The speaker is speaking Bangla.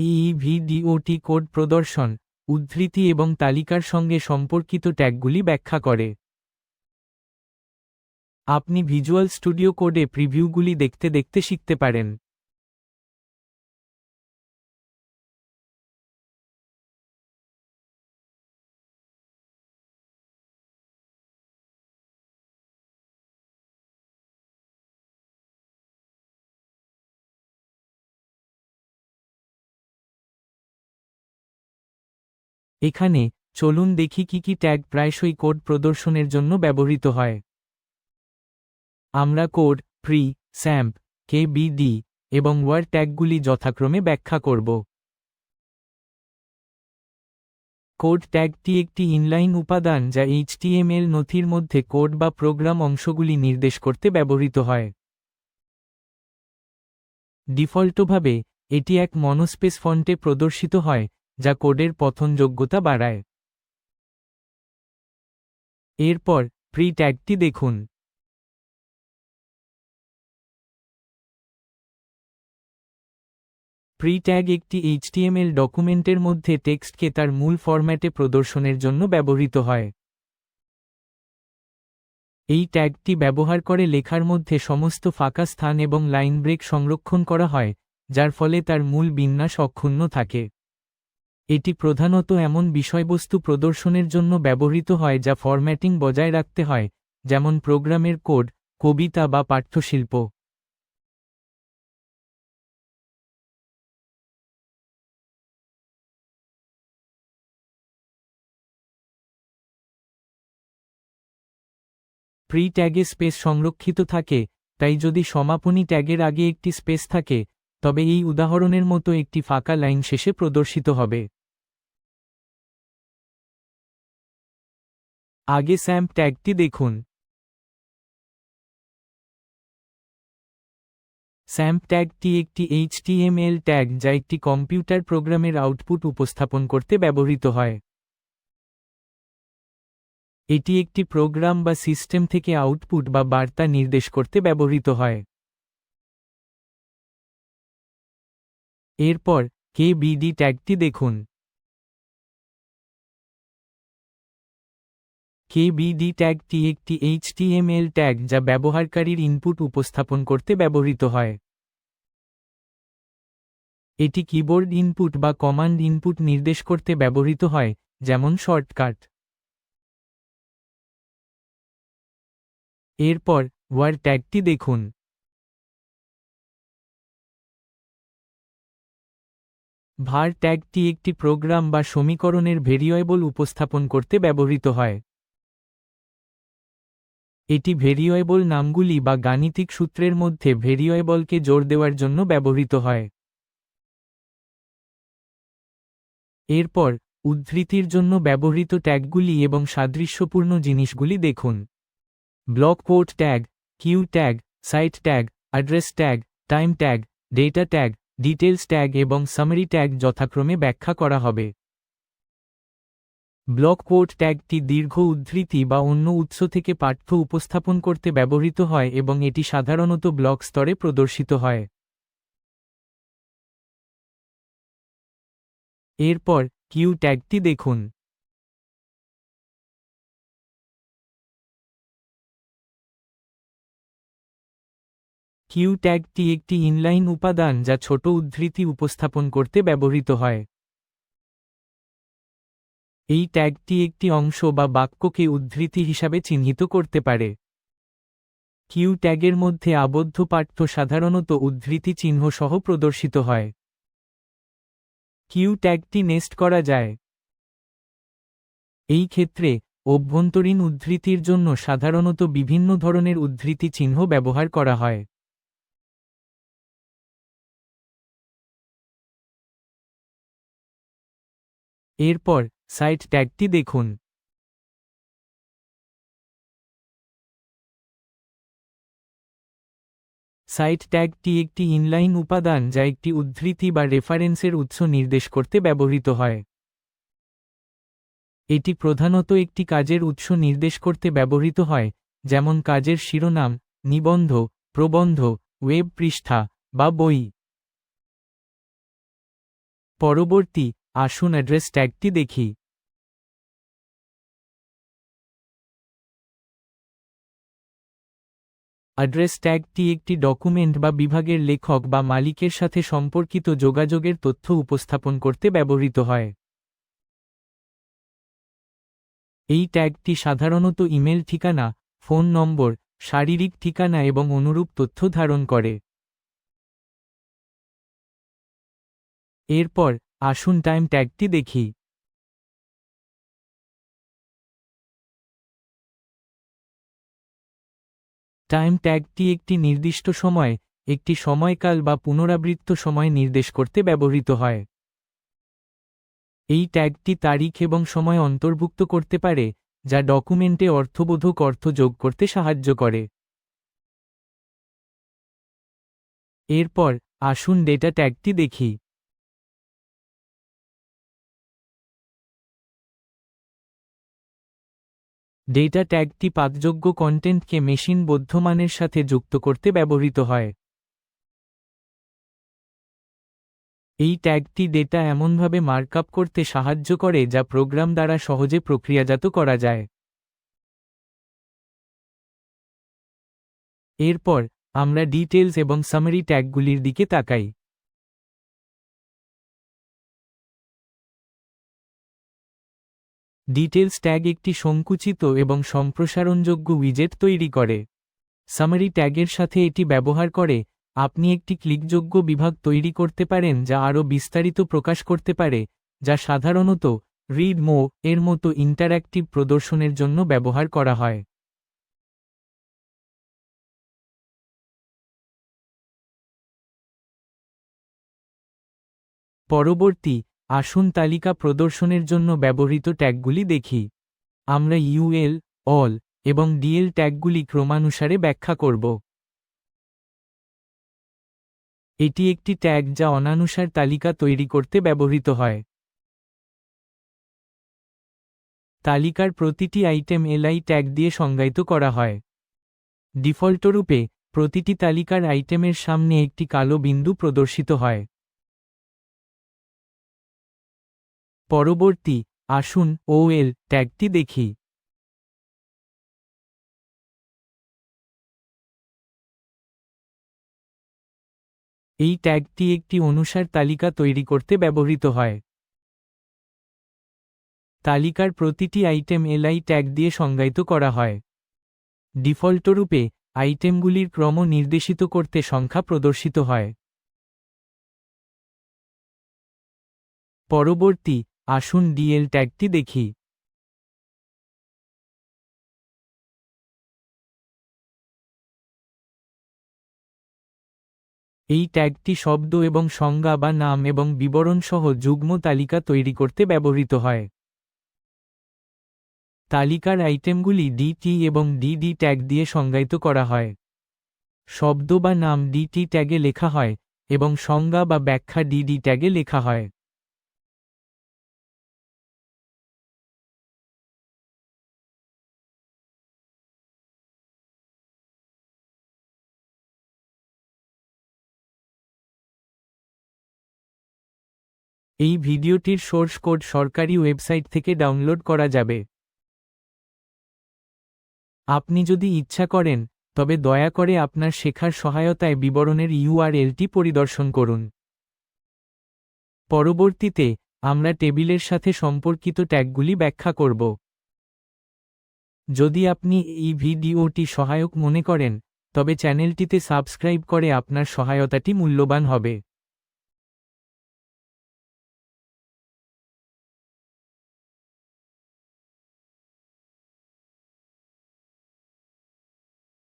এই ভিডিওটি কোড প্রদর্শন, উদ্ধৃতি এবং তালিকার সঙ্গে সম্পর্কিত ট্যাগগুলি ব্যাখ্যা করে। আপনি ভিজুয়াল স্টুডিও কোডে প্রিভিউগুলি দেখতে দেখতে শিখতে পারেন। এখানে, চলুন দেখি কি কি ট্যাগ প্রায়শই কোড প্রদর্শনের জন্য ব্যবহৃত হয়। আমরা কোড প্রি স্যাম্প কেবিডি এবং ওয়ার ট্যাগগুলি যথাক্রমে ব্যাখ্যা করব। কোড ট্যাগটি একটি ইনলাইন উপাদান যা এইচটিএমএল নথির মধ্যে কোড বা প্রোগ্রাম অংশগুলি নির্দেশ করতে ব্যবহৃত হয়। ডিফল্টভাবে, এটি এক মনোস্পেস ফন্টে প্রদর্শিত হয় যা কোডের পথনযোগ্যতা বাড়ায়। এরপর প্রি ট্যাগটি দেখুন। প্রি ট্যাগ একটি এইচটিএমএল ডকুমেন্টের মধ্যে টেক্সটকে তার মূল ফরম্যাটে প্রদর্শনের জন্য ব্যবহৃত হয়। এই ট্যাগটি ব্যবহার করে লেখার মধ্যে সমস্ত ফাঁকা স্থান এবং লাইন ব্রেক সংরক্ষণ করা হয়, যার ফলে তার মূল বিন্যাস অক্ষুণ্ণ থাকে। এটি প্রধানত এমন বিষয়বস্তু প্রদর্শনের জন্য ব্যবহৃত হয় যা ফরম্যাটিং বজায় রাখতে হয়, যেমন প্রোগ্রামের কোড, কবিতা বা পাঠ্যশিল্প। প্রি ট্যাগে স্পেস সংরক্ষিত থাকে, তাই যদি সমাপনী ট্যাগের আগে একটি স্পেস থাকে, তবে এই উদাহরণের মতো একটি ফাঁকা লাইন শেষে প্রদর্শিত হবে। আগে স্যাম্প ট্যাগটি দেখুন। স্যাম্প ট্যাগটি একটি এইচটিএমএল ট্যাগ যা একটি কম্পিউটার প্রোগ্রামের আউটপুট উপস্থাপন করতে ব্যবহৃত হয়। এটি একটি প্রোগ্রাম বা সিস্টেম থেকে আউটপুট বা বার্তা নির্দেশ করতে ব্যবহৃত হয়। এরপর, কে কেবিডি ট্যাগটি দেখুন। কেবিডি ট্যাগটি একটি এইচটিএমএল ট্যাগ যা ব্যবহারকারীর ইনপুট উপস্থাপন করতে ব্যবহৃত হয়। এটি কিবোর্ড ইনপুট বা কমান্ড ইনপুট নির্দেশ করতে ব্যবহৃত হয়, যেমন শর্টকাট এরপর ওয়ার ট্যাগটি দেখুন। ভার ট্যাগটি একটি প্রোগ্রাম বা সমীকরণের ভেরিয়েবল উপস্থাপন করতে ব্যবহৃত হয়। এটি ভেরিয়েবল নামগুলি বা গাণিতিক সূত্রের মধ্যে ভেরিয়েবলকে জোর দেওয়ার জন্য ব্যবহৃত হয়। এরপর, উদ্ধৃতির জন্য ব্যবহৃত ট্যাগগুলি এবং সাদৃশ্যপূর্ণ জিনিসগুলি দেখুন। Block port tag, Q tag, site tag, address tag, time tag, data tag details tag এবং সামারি ট্যাগ যথাক্রমে ব্যাখ্যা করা হবে। ব্লক পোর্ট ট্যাগটি দীর্ঘ উদ্ধৃতি বা অন্য উৎস থেকে পাঠ্য উপস্থাপন করতে ব্যবহৃত হয় এবং এটি সাধারণত ব্লক স্তরে প্রদর্শিত হয়। এরপর, কিউ ট্যাগটি দেখুন। কিউ ট্যাগটি একটি ইনলাইন উপাদান যা ছোট উদ্ধৃতি উপস্থাপন করতে ব্যবহৃত হয়। এই ট্যাগটি একটি অংশ বা বাক্যকে উদ্ধৃতি হিসাবে চিহ্নিত করতে পারে। কিউ ট্যাগের মধ্যে আবদ্ধ পাঠ্য সাধারণত উদ্ধৃতি চিহ্ন সহ প্রদর্শিত হয়। কিউ ট্যাগটি নেস্ট করা যায়। এই ক্ষেত্রে অভ্যন্তরীণ উদ্ধৃতির জন্য সাধারণত বিভিন্ন ধরনের উদ্ধৃতি চিহ্ন ব্যবহার করা হয়। এরপর সাইট ট্যাগটি দেখুন। সাইট ট্যাগটি একটি ইনলাইন উপাদান যা একটি উদ্ধৃতি বা রেফারেন্সের উৎস নির্দেশ করতে ব্যবহৃত হয়। এটি প্রধানত একটি কাজের উৎস নির্দেশ করতে ব্যবহৃত হয়, যেমন কাজের শিরোনাম, নিবন্ধ, প্রবন্ধ, ওয়েব পৃষ্ঠা বা বই। পরবর্তী, আসুন অ্যাড্রেস ট্যাগটি দেখি। অ্যাড্রেস ট্যাগটি একটি ডকুমেন্ট বা বিভাগের লেখক বা মালিকের সাথে সম্পর্কিত যোগাযোগের তথ্য উপস্থাপন করতে ব্যবহৃত হয়। এই ট্যাগটি সাধারণত ইমেল ঠিকানা ফোন নম্বর, শারীরিক ঠিকানা এবং অনুরূপ তথ্য ধারণ করে। এরপর আসুন টাইম ট্যাগটি দেখি। টাইম ট্যাগটি একটি নির্দিষ্ট সময়, একটি সময়কাল বা পুনরাবৃত্ত সময় নির্দেশ করতে ব্যবহৃত হয়। এই ট্যাগটি তারিখ এবং সময় অন্তর্ভুক্ত করতে পারে, যা ডকুমেন্টে অর্থবোধক অর্থ যোগ করতে সাহায্য করে। এরপর আসুন ডেটা ট্যাগটি দেখি। ডেটা ট্যাগটি পাতযোগ্য কন্টেন্টকে মেশিন বদ্ধমানের সাথে যুক্ত করতে ব্যবহৃত হয়। এই ট্যাগটি ডেটা এমনভাবে মার্কআপ করতে সাহায্য করে যা প্রোগ্রাম দ্বারা সহজে প্রক্রিয়াজাত করা যায়। এরপর, আমরা ডিটেলস এবং সামারি ট্যাগগুলির দিকে তাকাই। ডিটেলস ট্যাগ একটি সংকুচিত এবং সম্প্রসারণযোগ্য উইজেট তৈরি করে। সামারি ট্যাগের সাথে এটি ব্যবহার করে, আপনি একটি ক্লিকযোগ্য বিভাগ তৈরি করতে পারেন যা আরও বিস্তারিত প্রকাশ করতে পারে, যা সাধারণত রিড মো এর মতো ইন্টারঅ্যাক্টিভ প্রদর্শনের জন্য ব্যবহার করা হয়। পরবর্তী আসুন তালিকা প্রদর্শনের জন্য ব্যবহৃত ট্যাগগুলি দেখি। আমরা ইউএল অল এবং ডিএল ট্যাগগুলি ক্রমানুসারে ব্যাখ্যা করব। এটি একটি ট্যাগ যা অনানুসার তালিকা তৈরি করতে ব্যবহৃত হয়। তালিকার প্রতিটি আইটেম এলআই ট্যাগ দিয়ে সংজ্ঞায়িত করা হয়। ডিফল্টরূপে, প্রতিটি তালিকার আইটেমের সামনে একটি কালো বিন্দু প্রদর্শিত হয়। পরবর্তী, আসুন ওএল ট্যাগটি দেখি। এই ট্যাগটি একটি অনুসার তালিকা তৈরি করতে ব্যবহৃত হয়। তালিকার প্রতিটি আইটেম এলআই ট্যাগ দিয়ে সংজ্ঞায়িত করা হয়। ডিফল্টরূপে আইটেমগুলির ক্রম নির্দেশিত করতে সংখ্যা প্রদর্শিত হয়। পরবর্তী আসুন ডিএল ট্যাগটি দেখি। এই ট্যাগটি শব্দ এবং সংজ্ঞা বা নাম এবং বিবরণ সহ যুগ্ম তালিকা তৈরি করতে ব্যবহৃত হয়। তালিকার আইটেমগুলি ডিটি এবং ডিডি ট্যাগ দিয়ে সংজ্ঞায়িত করা হয়। শব্দ বা নাম ডিটি ট্যাগে লেখা হয় এবং সংজ্ঞা বা ব্যাখ্যা ডিডি ট্যাগে লেখা হয়। এই ভিডিওটির সোর্স কোড সরকারি ওয়েবসাইট থেকে ডাউনলোড করা যাবে। আপনি যদি ইচ্ছা করেন, তবে দয়া করে আপনার শেখার সহায়তায় বিবরণের ইউআরএলটি পরিদর্শন করুন। পরবর্তীতে, আমরা টেবিলের সাথে সম্পর্কিত ট্যাগগুলি ব্যাখ্যা করব। যদি আপনি এই ভিডিওটি সহায়ক মনে করেন, তবে চ্যানেলটিতে সাবস্ক্রাইব করে আপনার সহায়তাটি মূল্যবান হবে।